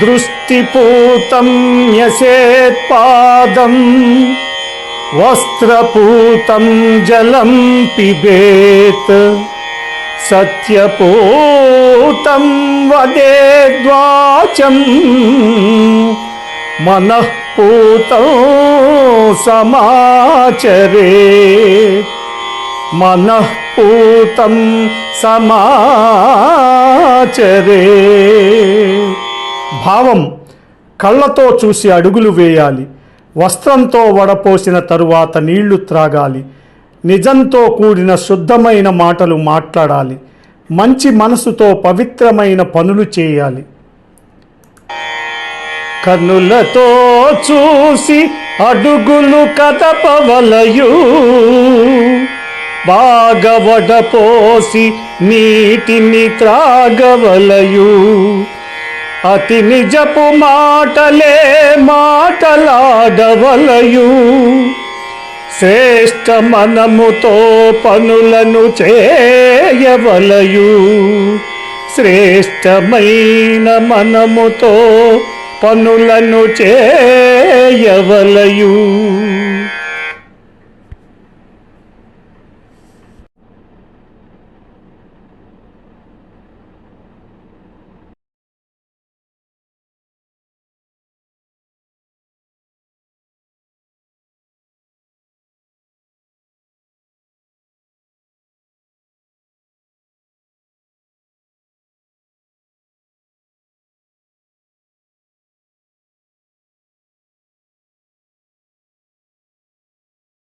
దృష్టిపూతం న్యసేత్పాదం వస్త్రపూతం జలం పిబేత్ సత్యపూతం వదేద్వాచం మనఃపూతం సమాచరే మనఃపూతం సమాచరే భావం కళ్ళతో చూసి అడుగులు వేయాలి. వస్త్రంతో వడపోసిన తరువాత నీళ్ళు త్రాగాలి. నిజంతో కూడిన శుద్ధమైన మాటలు మాట్లాడాలి. మంచి మనసుతో పవిత్రమైన పనులు చేయాలి. కన్నులతో చూసి అడుగులు కదపవలయు. బాగవడపోసి నీటిని త్రాగవలయు. అతి నిజపు మాటలే మాటలాడవలయు. శ్రేష్ట మనముతో పనులను చేయవలయు. శ్రేష్టమైన మనముతో పనులను చేయవలయు.